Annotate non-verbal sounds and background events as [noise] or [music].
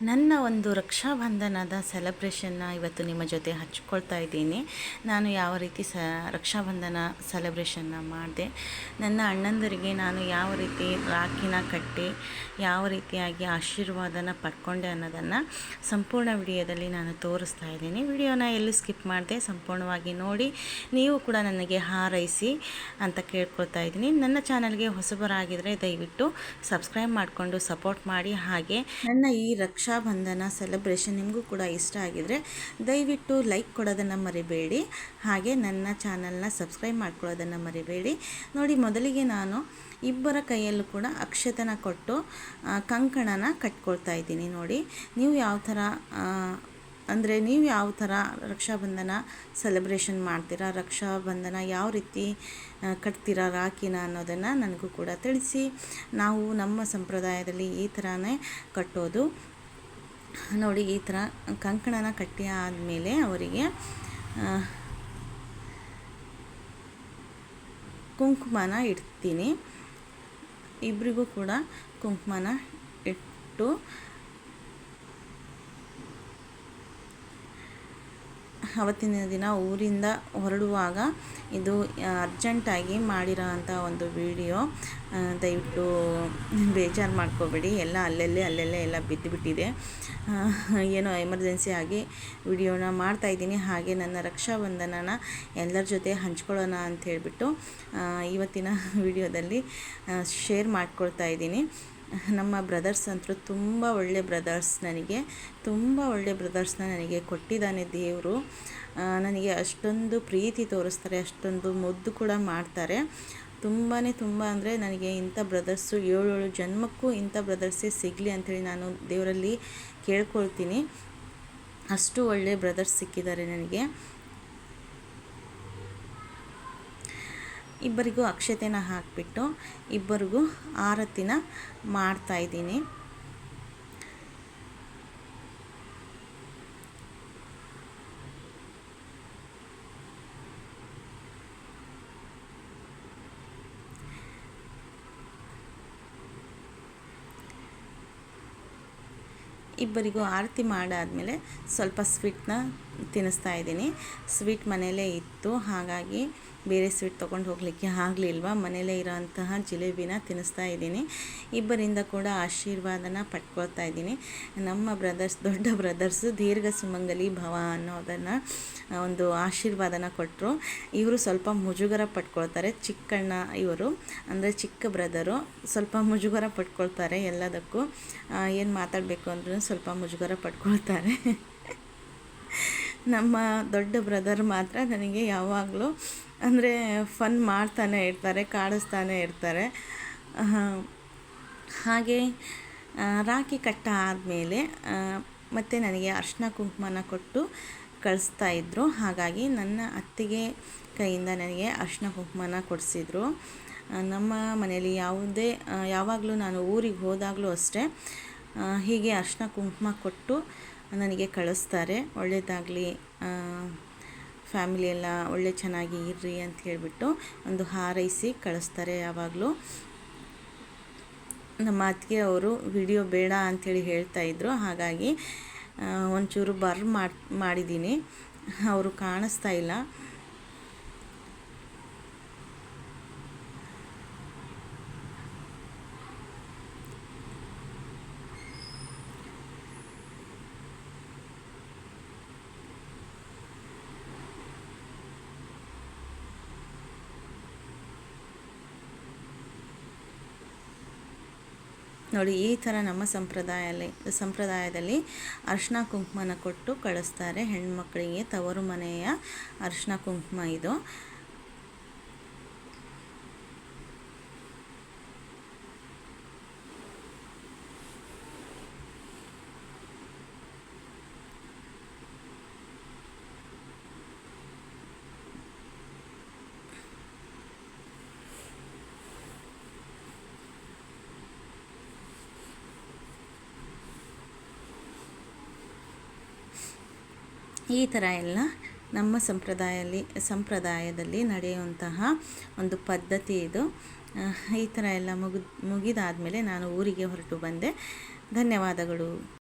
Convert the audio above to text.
ನನ್ನ ಒಂದು ರಕ್ಷಾಬಂಧನದ ಸೆಲೆಬ್ರೇಷನ್ನ ಇವತ್ತು ನಿಮ್ಮ ಜೊತೆ ಹಚ್ಕೊಳ್ತಾ ಇದ್ದೀನಿ. ನಾನು ಯಾವ ರೀತಿ ಸ ರಕ್ಷಾಬಂಧನ ಸೆಲೆಬ್ರೇಷನ್ನ ಮಾಡಿದೆ, ನನ್ನ ಅಣ್ಣಂದರಿಗೆ ನಾನು ಯಾವ ರೀತಿ ರಾಖಿನ ಕಟ್ಟಿ, ಯಾವ ರೀತಿಯಾಗಿ ಆಶೀರ್ವಾದನ ಪಡ್ಕೊಂಡೆ ಅನ್ನೋದನ್ನು ಸಂಪೂರ್ಣ ವಿಡಿಯೋದಲ್ಲಿ ನಾನು ತೋರಿಸ್ತಾ ಇದ್ದೀನಿ. ವಿಡಿಯೋನ ಎಲ್ಲೂ ಸ್ಕಿಪ್ ಮಾಡಿದೆ, ಸಂಪೂರ್ಣವಾಗಿ ನೋಡಿ. ನೀವು ಕೂಡ ನನಗೆ ಹಾರೈಸಿ ಅಂತ ಕೇಳ್ಕೊಳ್ತಾ ಇದ್ದೀನಿ. ನನ್ನ ಚಾನಲ್ಗೆ ಹೊಸಬರಾಗಿದ್ದರೆ ದಯವಿಟ್ಟು ಸಬ್ಸ್ಕ್ರೈಬ್ ಮಾಡಿಕೊಂಡು ಸಪೋರ್ಟ್ ಮಾಡಿ. ಹಾಗೆ ನನ್ನ ಈ ರಕ್ಷಾ ರಕ್ಷಾಬಂಧನ ಸೆಲೆಬ್ರೇಷನ್ ನಿಮಗೂ ಕೂಡ ಇಷ್ಟ ಆಗಿದರೆ ದಯವಿಟ್ಟು ಲೈಕ್ ಕೊಡೋದನ್ನು ಮರಿಬೇಡಿ. ಹಾಗೆ ನನ್ನ ಚಾನಲ್ನ ಸಬ್ಸ್ಕ್ರೈಬ್ ಮಾಡ್ಕೊಳ್ಳೋದನ್ನು ಮರಿಬೇಡಿ. ನೋಡಿ, ಮೊದಲಿಗೆ ನಾನು ಇಬ್ಬರ ಕೈಯಲ್ಲೂ ಕೂಡ ಅಕ್ಷತನ ಕೊಟ್ಟು ಕಂಕಣನ ಕಟ್ಕೊಳ್ತಾ ಇದ್ದೀನಿ. ನೋಡಿ, ನೀವು ಯಾವ ಥರ ಅಂದರೆ ನೀವು ಯಾವ ಥರ ರಕ್ಷಾಬಂಧನ ಸೆಲೆಬ್ರೇಷನ್ ಮಾಡ್ತೀರಾ, ರಕ್ಷಾಬಂಧನ ಯಾವ ರೀತಿ ಕಟ್ತೀರಾ, ರಾಖಿನ ಅನ್ನೋದನ್ನು ನನಗೂ ಕೂಡ ತಿಳಿಸಿ. ನಾವು ನಮ್ಮ ಸಂಪ್ರದಾಯದಲ್ಲಿ ಈ ಥರನೇ ಕಟ್ಟೋದು. ನೋಡಿ ಈ ಥರ ಕಂಕಣನ ಕಟ್ಟಿ ಆದಮೇಲೆ ಅವರಿಗೆ ಕುಂಕುಮನ ಇಡ್ತೀನಿ. ಇಬ್ಬರಿಗೂ ಕೂಡ ಕುಂಕುಮನ ಇಟ್ಟು ಅವತ್ತಿನ ದಿನ ಊರಿಂದ ಹೊರಡುವಾಗ ಇದು ಅರ್ಜೆಂಟಾಗಿ ಮಾಡಿರೋ ಅಂಥ ಒಂದು ವಿಡಿಯೋ ದಯವಿಟ್ಟು ಬೇಜಾರು ಮಾಡ್ಕೋಬೇಡಿ. ಎಲ್ಲ ಅಲ್ಲಲ್ಲೇ ಅಲ್ಲಲ್ಲೇ ಎಲ್ಲ ಬಿದ್ದುಬಿಟ್ಟಿದೆ. ಏನೋ ಎಮರ್ಜೆನ್ಸಿ ಆಗಿ ವಿಡಿಯೋನ ಮಾಡ್ತಾಯಿದ್ದೀನಿ ಹಾಗೆ ನನ್ನ ರಕ್ಷಾಬಂಧನನ ಎಲ್ಲರ ಜೊತೆ ಹಂಚ್ಕೊಳ್ಳೋಣ ಅಂತ ಹೇಳಿಬಿಟ್ಟು ಇವತ್ತಿನ ವಿಡಿಯೋದಲ್ಲಿ ಶೇರ್ ಮಾಡ್ಕೊಳ್ತಾ ಇದ್ದೀನಿ. ನಮ್ಮ ಬ್ರದರ್ಸ್ ಅಂತೂ ತುಂಬ ಒಳ್ಳೆ ಬ್ರದರ್ಸ್ ನನಗೆ. ತುಂಬ ಒಳ್ಳೆ ಬ್ರದರ್ಸ್ನ ನನಗೆ ಕೊಟ್ಟಿದ್ದಾನೆ ದೇವರು. ನನಗೆ ಅಷ್ಟೊಂದು ಪ್ರೀತಿ ತೋರಿಸ್ತಾರೆ, ಅಷ್ಟೊಂದು ಮುದ್ದು ಕೂಡ ಮಾಡ್ತಾರೆ. ತುಂಬಾ ತುಂಬ ಅಂದರೆ ನನಗೆ ಇಂಥ ಬ್ರದರ್ಸು ಏಳೇಳು ಜನ್ಮಕ್ಕೂ ಇಂಥ ಬ್ರದರ್ಸೇ ಸಿಗಲಿ ಅಂಥೇಳಿ ನಾನು ದೇವರಲ್ಲಿ ಕೇಳ್ಕೊಳ್ತೀನಿ. ಅಷ್ಟು ಒಳ್ಳೆ ಬ್ರದರ್ಸ್ ಸಿಕ್ಕಿದ್ದಾರೆ ನನಗೆ. ಇಬ್ಬರಿಗೂ ಅಕ್ಷತೆನ ಹಾಕಿಬಿಟ್ಟು ಇಬ್ಬರಿಗೂ ಆರತಿನ ಮಾಡ್ತಾಯಿದ್ದೀನಿ ಇಬ್ಬರಿಗೂ ಆರತಿ ಮಾಡಾದಮೇಲೆ ಸ್ವಲ್ಪ ಸ್ವೀಟ್ನ ತಿನ್ನಿಸ್ತಾ ಇದ್ದೀನಿ. ಸ್ವೀಟ್ ಮನೆಯಲ್ಲೇ ಇತ್ತು. ಹಾಗಾಗಿ ಬೇರೆ ಸ್ವೀಟ್ ತೊಗೊಂಡು ಹೋಗಲಿಕ್ಕೆ ಆಗಲಿಲ್ವ? ಮನೆಯಲ್ಲೇ ಇರೋಂತಹ ಜಿಲೇಬಿನ ತಿನ್ನಿಸ್ತಾ ಇದ್ದೀನಿ. ಇಬ್ಬರಿಂದ ಕೂಡ ಆಶೀರ್ವಾದನ ಪಟ್ಕೊಳ್ತಾ ಇದ್ದೀನಿ. ನಮ್ಮ ಬ್ರದರ್ಸ್ ದೊಡ್ಡ ಬ್ರದರ್ಸು ದೀರ್ಘ ಸುಮಂಗಲಿ ಭವ ಅನ್ನೋದನ್ನು ಒಂದು ಆಶೀರ್ವಾದನ ಕೊಟ್ಟರು ಇವರು ಸ್ವಲ್ಪ ಮುಜುಗರ ಪಟ್ಕೊಳ್ತಾರೆ ಚಿಕ್ಕಣ್ಣ ಇವರು, ಅಂದರೆ ಚಿಕ್ಕ ಬ್ರದರು ಸ್ವಲ್ಪ ಮುಜುಗರ ಪಟ್ಕೊಳ್ತಾರೆ ಎಲ್ಲದಕ್ಕೂ. ಏನು ಮಾತಾಡಬೇಕು ಅಂದ್ರೂ ಸ್ವಲ್ಪ ಮುಜುಗರ ಪಟ್ಕೊಳ್ತಾರೆ [laughs] ನಮ್ಮ ದೊಡ್ಡ ಬ್ರದರ್ ಮಾತ್ರ ನನಗೆ ಯಾವಾಗಲೂ ಅಂದರೆ ಫನ್ ಮಾಡ್ತಾನೆ ಇರ್ತಾರೆ, ಕಾಡಿಸ್ತಾನೆ ಇರ್ತಾರೆ. ಹಾಗೆ ರಾಖಿ ಕಟ್ಟ ಆದಮೇಲೆ ಮತ್ತು ನನಗೆ ಅರ್ಶಿನ ಕುಂಕುಮನ ಕೊಟ್ಟು ಕಳಿಸ್ತಾ ಇದ್ದರು ಹಾಗಾಗಿ ನನ್ನ ಅತ್ತಿಗೆ ಕೈಯಿಂದ ನನಗೆ ಅರ್ಶಿನ ಕುಂಕುಮನ ಕೊಡಿಸಿದ್ರು. ನಮ್ಮ ಮನೆಯಲ್ಲಿ ಯಾವುದೇ ಯಾವಾಗಲೂ ನಾನು ಊರಿಗೆ ಹೋದಾಗಲೂ ಅಷ್ಟೇ ಹೀಗೆ ಅರ್ಶಿನ ಕುಂಕುಮ ಕೊಟ್ಟು ನನಗೆ ಕಳಿಸ್ತಾರೆ. ಒಳ್ಳೆಯದಾಗಲಿ ಫ್ಯಾಮಿಲಿ ಎಲ್ಲ ಒಳ್ಳೆ ಚೆನ್ನಾಗಿ ಇರ್ರಿ ಅಂತ ಹೇಳಿಬಿಟ್ಟು ಒಂದು ಹಾರೈಸಿ ಕಳಿಸ್ತಾರೆ ಯಾವಾಗಲೂ. ನಮ್ಮ ಅತ್ತಿಗೆ ಅವರು ವಿಡಿಯೋ ಬೇಡ ಅಂಥೇಳಿ ಹೇಳ್ತಾಯಿದ್ರು ಹಾಗಾಗಿ ಒಂಚೂರು ಬರ್ ಮಾಡಿ ಮಾಡಿದ್ದೀನಿ ಅವರು ಕಾಣಿಸ್ತಾ ಇಲ್ಲ. ನೋಡಿ, ಈ ಥರ ನಮ್ಮ ಸಂಪ್ರದಾಯಲ್ಲಿ ಸಂಪ್ರದಾಯದಲ್ಲಿ ಅರ್ಶಿನ ಕುಂಕುಮನ ಕೊಟ್ಟು ಕಳಿಸ್ತಾರೆ ಹೆಣ್ಮಕ್ಳಿಗೆ ತವರು ಮನೆಯ ಅರ್ಶಿನ ಕುಂಕುಮ ಇದು. ಈ ಥರ ಎಲ್ಲ ನಮ್ಮ ಸಂಪ್ರದಾಯದಲ್ಲಿ ಸಂಪ್ರದಾಯದಲ್ಲಿ ನಡೆಯುವಂತಹ ಒಂದು ಪದ್ಧತಿ ಇದು. ಈ ಥರ ಎಲ್ಲ ಮುಗಿದ, ಮುಗಿದಾದಮೇಲೆ ನಾನು ಊರಿಗೆ ಹೊರಟು ಬಂದೆ. ಧನ್ಯವಾದಗಳು.